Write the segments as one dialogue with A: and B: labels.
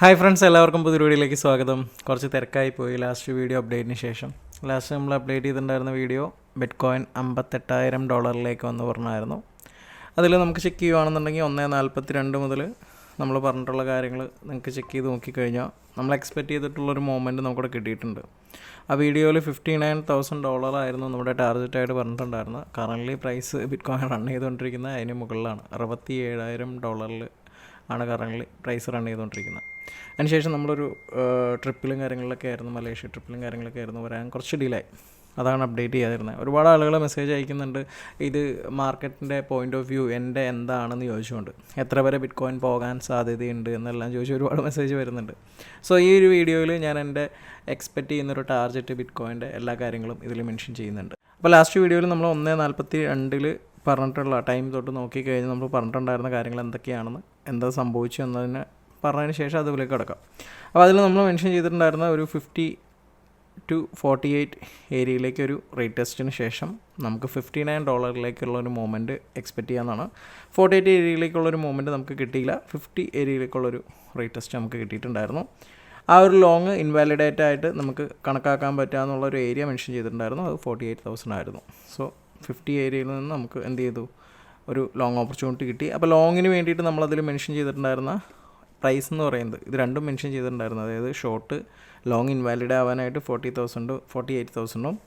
A: Hi friends എല്ലാവർക്കും പുതിയ വീഡിയോയിലേക്ക് സ്വാഗതം. കുറച്ച് തിരക്കായി പോയി ലാസ്റ്റ് വീഡിയോ അപ്ഡേറ്റിന് ശേഷം. ലാസ്റ്റ് നമ്മൾ അപ്ഡേറ്റ് ചെയ്തിട്ടുണ്ടായിരുന്ന വീഡിയോ ബിറ്റ് കോയിൻ അമ്പത്തെട്ടായിരം ഡോളറിലേക്ക് വന്ന് പറഞ്ഞായിരുന്നു. അതിൽ നമുക്ക് ചെക്ക് ചെയ്യുകയാണെന്നുണ്ടെങ്കിൽ ഒന്ന് നാൽപ്പത്തി രണ്ട് മുതൽ നമ്മൾ പറഞ്ഞിട്ടുള്ള കാര്യങ്ങൾ നിങ്ങൾക്ക് ചെക്ക് ചെയ്ത് നോക്കിക്കഴിഞ്ഞാൽ നമ്മൾ എക്സ്പെക്റ്റ് ചെയ്തിട്ടുള്ളൊരു മൂമെന്റ് നമുക്കിവിടെ കിട്ടിയിട്ടുണ്ട്. ആ വീഡിയോയിൽ ഫിഫ്റ്റി നയൻ തൗസൻഡ് ഡോളറായിരുന്നു നമ്മുടെ ടാർഗറ്റായിട്ട് പറഞ്ഞിട്ടുണ്ടായിരുന്നത്. Currently price bitcoin run ചെയ്തുകൊണ്ടിരിക്കുന്നത് അതിന് മുകളിലാണ്. അറുപത്തി ഏഴായിരം ഡോളറിൽ ആണ് കറന്റ് പ്രൈസ് റൺ ചെയ്തുകൊണ്ടിരിക്കുന്നത്. അതിനുശേഷം നമ്മളൊരു ട്രിപ്പിലും കാര്യങ്ങളിലൊക്കെ ആയിരുന്നു മലേഷ്യ ട്രിപ്പിലും കാര്യങ്ങളൊക്കെ ആയിരുന്നു വരാൻ കുറച്ച് ഡിലേ അതാണ് അപ്ഡേറ്റ് ചെയ്യാതിരുന്നത്. ഒരുപാട് ആളുകൾ മെസ്സേജ് അയക്കുന്നുണ്ട് ഇത് മാർക്കറ്റിന്റെ പോയിന്റ് ഓഫ് വ്യൂ എന്റെ എന്താണെന്ന് ചോദിച്ചുകൊണ്ട്. എത്ര വരെ ബിറ്റ് കോയിൻ പോകാൻ സാധ്യതയുണ്ട് എന്നെല്ലാം ചോദിച്ച് ഒരുപാട് മെസ്സേജ് വരുന്നുണ്ട്. സോ ഈ ഒരു വീഡിയോയിൽ ഞാൻ എന്റെ എക്സ്പെക്റ്റ് ചെയ്യുന്നൊരു ടാർജറ്റ് ബിറ്റ് കോയിന്റെ എല്ലാ കാര്യങ്ങളും ഇതിൽ മെൻഷൻ ചെയ്യുന്നുണ്ട്. അപ്പോൾ ലാസ്റ്റ് വീഡിയോയിൽ നമ്മൾ ഒന്ന് നാൽപ്പത്തി രണ്ടിൽ പറഞ്ഞിട്ടുള്ള ടൈം തൊട്ട് നോക്കി കഴിഞ്ഞാൽ നമ്മൾ പറഞ്ഞിട്ടുണ്ടായിരുന്ന കാര്യങ്ങൾ എന്തൊക്കെയാണെന്ന് എന്താ സംഭവിച്ചു എന്നതിന് പറഞ്ഞതിന് ശേഷം അതുപോലേക്ക് കിടക്കാം. അപ്പോൾ അതിൽ നമ്മൾ മെൻഷൻ ചെയ്തിട്ടുണ്ടായിരുന്ന ഒരു ഫിഫ്റ്റി ടു ഫോർട്ടി എയ്റ്റ് ഏരിയയിലേക്ക് ഒരു റേറ്റ് ടെസ്റ്റിന് ശേഷം നമുക്ക് ഫിഫ്റ്റി നയൻ ഡോളറിലേക്കുള്ള ഒരു മൂവ്മെന്റ് എക്സ്പെക്റ്റ് ചെയ്യാമെന്നാണ് ഫോർട്ടി എയ്റ്റ് ഏരിയയിലേക്കുള്ള ഒരു മൂവ്മെന്റ് നമുക്ക് കിട്ടിയില്ല. ഫിഫ്റ്റി ഏരിയയിലേക്കുള്ളൊരു റേറ്റ് ടെസ്റ്റ് നമുക്ക് കിട്ടിയിട്ടുണ്ടായിരുന്നു. ആ ഒരു ലോങ് ഇൻവാലിഡേറ്റ് ആയിട്ട് നമുക്ക് കണക്കാക്കാൻ പറ്റാമെന്നുള്ള ഒരു ഏരിയ മെൻഷൻ ചെയ്തിട്ടുണ്ടായിരുന്നു. അത് ഫോർട്ടി എയ്റ്റ് തൗസൻഡ് ആയിരുന്നു. സോ ഫിഫ്റ്റി ഏരിയയിൽ നിന്ന് നമുക്ക് എന്ത് ചെയ്തു? ഒരു ലോങ് ഓപ്പർച്യൂണിറ്റി കിട്ടി. അപ്പോൾ ലോങ്ങിന് വേണ്ടിയിട്ട് നമ്മളതിൽ മെൻഷൻ ചെയ്തിട്ടുണ്ടായിരുന്ന പ്രൈസ് എന്ന് പറയുന്നത് ഇത് രണ്ടും മെൻഷൻ ചെയ്തിട്ടുണ്ടായിരുന്നു. അതായത് ഷോർട്ട് ലോങ് ഇൻവാലിഡ് ആവാനായിട്ട് ഫോർട്ടി തൗസൻഡ് ഫോർട്ടി എയ്റ്റ് തൗസൻഡും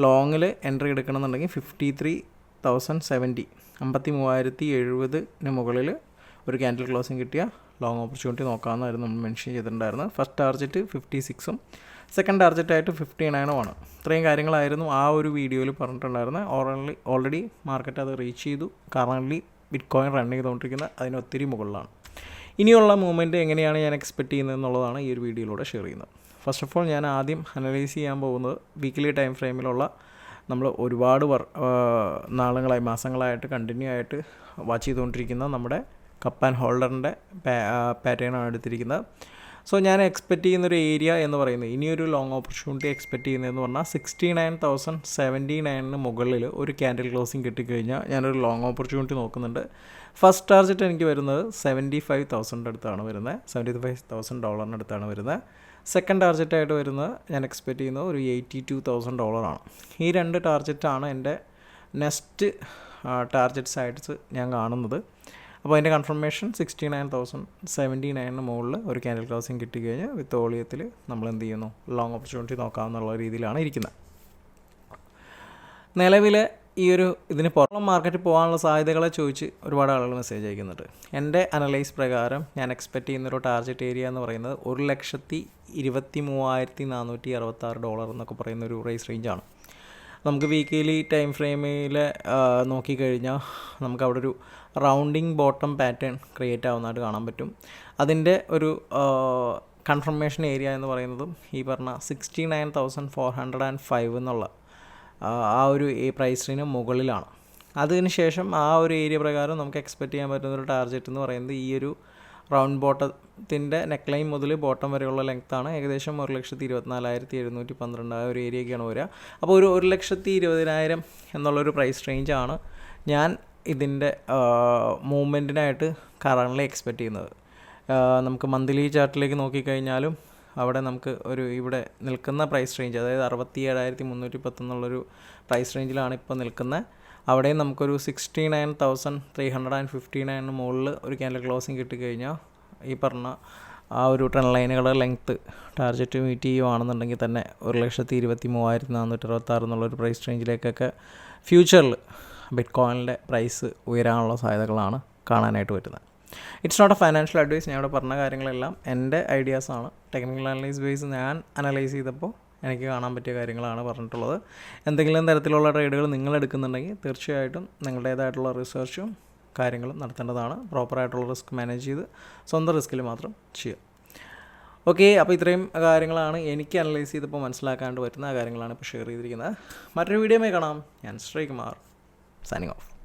A: ലോങ്ങിൽ എൻട്രി എടുക്കണമെന്നുണ്ടെങ്കിൽ ഫിഫ്റ്റി ത്രീ തൗസൻഡ് സെവന്റി അമ്പത്തി മൂവായിരത്തി എഴുപതിന് മുകളിൽ ഒരു ക്യാൻഡിൽ ക്ലോസിങ് കിട്ടിയ ലോങ് ഓപ്പർച്യൂണിറ്റി നോക്കാമെന്നായിരുന്നു നമ്മൾ മെൻഷൻ ചെയ്തിട്ടുണ്ടായിരുന്നത്. ഫസ്റ്റ് ടാർജറ്റ് ഫിഫ്റ്റി സിക്സും സെക്കൻഡ് ടാർജറ്റായിട്ട് ഫിഫ്റ്റി നയൻ ആണ്. ഇത്രയും കാര്യങ്ങളായിരുന്നു ആ ഒരു വീഡിയോയിൽ പറഞ്ഞിട്ടുണ്ടായിരുന്നത് ഓൾറെഡി ഓൾറെഡി മാർക്കറ്റ് അത് റീച്ച് ചെയ്തു. കറന്റ്ലി ബിറ്റ് കോയിൻ റൺ ചെയ്തുകൊണ്ടിരിക്കുന്നത് അതിന് ഒത്തിരി മുകളിലാണ്. ഇനിയുള്ള മൂവ്മെന്റ് എങ്ങനെയാണ് ഞാൻ എക്സ്പെക്റ്റ് ചെയ്യുന്നത് എന്നുള്ളതാണ് ഈ ഒരു വീഡിയോയിലൂടെ ഷെയർ ചെയ്യുന്നത്. ഫസ്റ്റ് ഓഫ് ഓൾ ഞാൻ ആദ്യം അനലൈസ് ചെയ്യാൻ പോകുന്നത് വീക്കിലി ടൈം ഫ്രെയിമിലുള്ള നമ്മൾ ഒരുപാട് വർ നാളുകളായി മാസങ്ങളായിട്ട് കണ്ടിന്യൂ ആയിട്ട് വാച്ച് ചെയ്തുകൊണ്ടിരിക്കുന്ന നമ്മുടെ കപ്പ് ആൻഡ് ഹോൾഡറിന്റെ പാറ്റേണാണ് എടുത്തിരിക്കുന്നത്. സോ ഞാൻ എക്സ്പെക്റ്റ് ചെയ്യുന്നൊരു ഏരിയ എന്ന് പറയുന്നത് ഇനിയൊരു ലോങ് ഓപ്പർച്യൂണിറ്റി എക്സ്പെക്റ്റ് ചെയ്യുന്നതെന്ന് പറഞ്ഞാൽ സിക്സ്റ്റി നയൻ തൗസൻഡ് സെവന്റി നയനിന് മുകളിൽ ഒരു ക്യാൻഡിൽ ക്ലോസിങ് കിട്ടിക്കഴിഞ്ഞാൽ ഞാനൊരു ലോങ് ഓപ്പർച്യൂണിറ്റി നോക്കുന്നുണ്ട്. ഫസ്റ്റ് ടാർജറ്റ് എനിക്ക് വരുന്നത് സെവന്റി ഫൈവ് തൗസൻഡ് അടുത്താണ് വരുന്നത്. സെവന്റി ഫൈവ് തൗസൻഡ് ഡോളറിന് അടുത്താണ് വരുന്നത്. സെക്കൻഡ് ടാർജറ്റായിട്ട് വരുന്നത് ഞാൻ എക്സ്പെക്റ്റ് ചെയ്യുന്നത് ഒരു എയ്റ്റി ടു തൗസൻഡ് ഡോളറാണ് ഈ രണ്ട് ടാർജറ്റാണ് എന്റെ നെക്സ്റ്റ് ടാർജറ്റ്സ് ആയിട്ട് ഞാൻ കാണുന്നത്. അപ്പോൾ അതിന്റെ confirmation sixty nine thousand seventy നയനിന് മുകളിൽ ഒരു ക്യാൻഡിൽ ക്ലോസിങ് കിട്ടിക്കഴിഞ്ഞാൽ വിത്ത് ഓളിയത്തിൽ നമ്മൾ എന്ത് ചെയ്യുന്നു? ലോങ് ഓപ്പർച്യൂണിറ്റി നോക്കാമെന്നുള്ള രീതിയിലാണ് ഇരിക്കുന്നത് നിലവിൽ ഈ ഒരു ഇതിന് പുറം മാർക്കറ്റ് പോകാനുള്ള സാധ്യതകളെ ചോദിച്ച് ഒരുപാട് ആളുകൾ മെസ്സേജ് അയക്കുന്നുണ്ട്. എന്റെ അനലൈസ് പ്രകാരം ഞാൻ എക്സ്പെക്റ്റ് ചെയ്യുന്നൊരു ടാർജറ്റ് ഏരിയ എന്ന് പറയുന്നത് ഒരു ലക്ഷത്തി ഇരുപത്തി മൂവായിരത്തി നാനൂറ്റി അറുപത്താറ് ഡോളർ എന്നൊക്കെ പറയുന്ന ഒരു പ്രൈസ് റേഞ്ചാണ് നമുക്ക് വീക്കിലി ടൈം ഫ്രെയിമിൽ നോക്കിക്കഴിഞ്ഞാൽ നമുക്ക് അവിടെ ഒരു റൗണ്ടിങ് ബോട്ടം പാറ്റേൺ ക്രിയേറ്റ് ആവുന്നതായിട്ട് കാണാൻ പറ്റും. അതിന്റെ ഒരു കൺഫർമേഷൻ ഏരിയ എന്ന് പറയുന്നതും ഈ പറഞ്ഞ sixty nine thousand four hundred and five എന്നുള്ള ആ ഒരു ഈ പ്രൈസിന് മുകളിലാണ്. അതിന് ശേഷം ആ ഒരു ഏരിയ പ്രകാരം നമുക്ക് എക്സ്പെക്റ്റ് ചെയ്യാൻ പറ്റുന്ന ഒരു ടാർഗറ്റ് എന്ന് പറയുന്നത് ഈ ഒരു റൗണ്ട് ബോട്ടത്തിന്റെ നെക്ക് ലൈൻ മുതൽ ബോട്ടം വരെയുള്ള ലെങ്ത്താണ് ഏകദേശം ഒരു ലക്ഷത്തി ഇരുപത്തിനാലായിരത്തി എഴുന്നൂറ്റി പന്ത്രണ്ട് ആ ഒരു ഏരിയയൊക്കെയാണ് വരിക. അപ്പോൾ ഒരു ഒരു ലക്ഷത്തി ഇരുപതിനായിരം എന്നുള്ളൊരു പ്രൈസ് റേഞ്ചാണ് ഞാൻ ഇതിന്റെ മൂവ്മെന്റിനായിട്ട് കറണ്ട്ലി എക്സ്പെക്റ്റ് ചെയ്യുന്നത്. നമുക്ക് മന്ത്ലി ചാർട്ടിലേക്ക് നോക്കിക്കഴിഞ്ഞാലും അവിടെ നമുക്ക് ഒരു ഇവിടെ നിൽക്കുന്ന പ്രൈസ് റേഞ്ച് അതായത് അറുപത്തി ഏഴായിരത്തി മുന്നൂറ്റി പത്ത് എന്നുള്ളൊരു പ്രൈസ് റേഞ്ചിലാണ് ഇപ്പോൾ നിൽക്കുന്നത് അവിടെയും നമുക്കൊരു sixty nine thousand three hundred and fifty nine മുകളിൽ ഒരു ക്യാൻഡൽ ക്ലോസിങ് കിട്ടിക്കഴിഞ്ഞാൽ ഈ പറഞ്ഞ ആ ഒരു ട്രെൻ ലൈനുകളുടെ ലെങ്ത്ത് ടാർജറ്റ് മീറ്റ് ചെയ്യുവാണെന്നുണ്ടെങ്കിൽ തന്നെ ഒരു ലക്ഷത്തി ഇരുപത്തി മൂവായിരത്തി നാനൂറ്റി അറുപത്താറ് എന്നുള്ളൊരു പ്രൈസ് റേഞ്ചിലേക്കൊക്കെ ഫ്യൂച്ചറിൽ ബിറ്റ് കോയിനിന്റെ പ്രൈസ് ഉയരാനുള്ള സാധ്യതകളാണ് കാണാനായിട്ട് വരുന്നത് it's not a financial advice ഞാൻ ഇവിടെ പറഞ്ഞ കാര്യങ്ങളെല്ലാം എന്റെ ഐഡിയാസാണ് ടെക്നിക്കൽ അനലൈസ് ബേസ് ഞാൻ അനലൈസ് ചെയ്തപ്പോൾ എനിക്ക് കാണാൻ പറ്റിയ കാര്യങ്ങളാണ് പറഞ്ഞിട്ടുള്ളത്. എന്തെങ്കിലും തരത്തിലുള്ള ട്രേഡുകൾ നിങ്ങൾ എടുക്കുന്നുണ്ടെങ്കിൽ തീർച്ചയായിട്ടും നിങ്ങളുടേതായിട്ടുള്ള റിസർച്ചും കാര്യങ്ങളും നടത്തേണ്ടതാണ്. പ്രോപ്പറായിട്ടുള്ള റിസ്ക് മാനേജ് ചെയ്ത് സ്വന്തം റിസ്കിൽ മാത്രം ചെയ്യുക. ഓക്കെ അപ്പോൾ ഇത്രയും കാര്യങ്ങളാണ് എനിക്ക് അനലൈസ് ചെയ്തപ്പോൾ മനസ്സിലാക്കാണ്ട് പറ്റുന്ന കാര്യങ്ങളാണ് ഇപ്പോൾ ഷെയർ ചെയ്തിരിക്കുന്നത്. മറ്റൊരു വീഡിയോമേ കാണാം. ഞാൻ ശ്രീകുമാർ സൈനിങ് ഓഫ്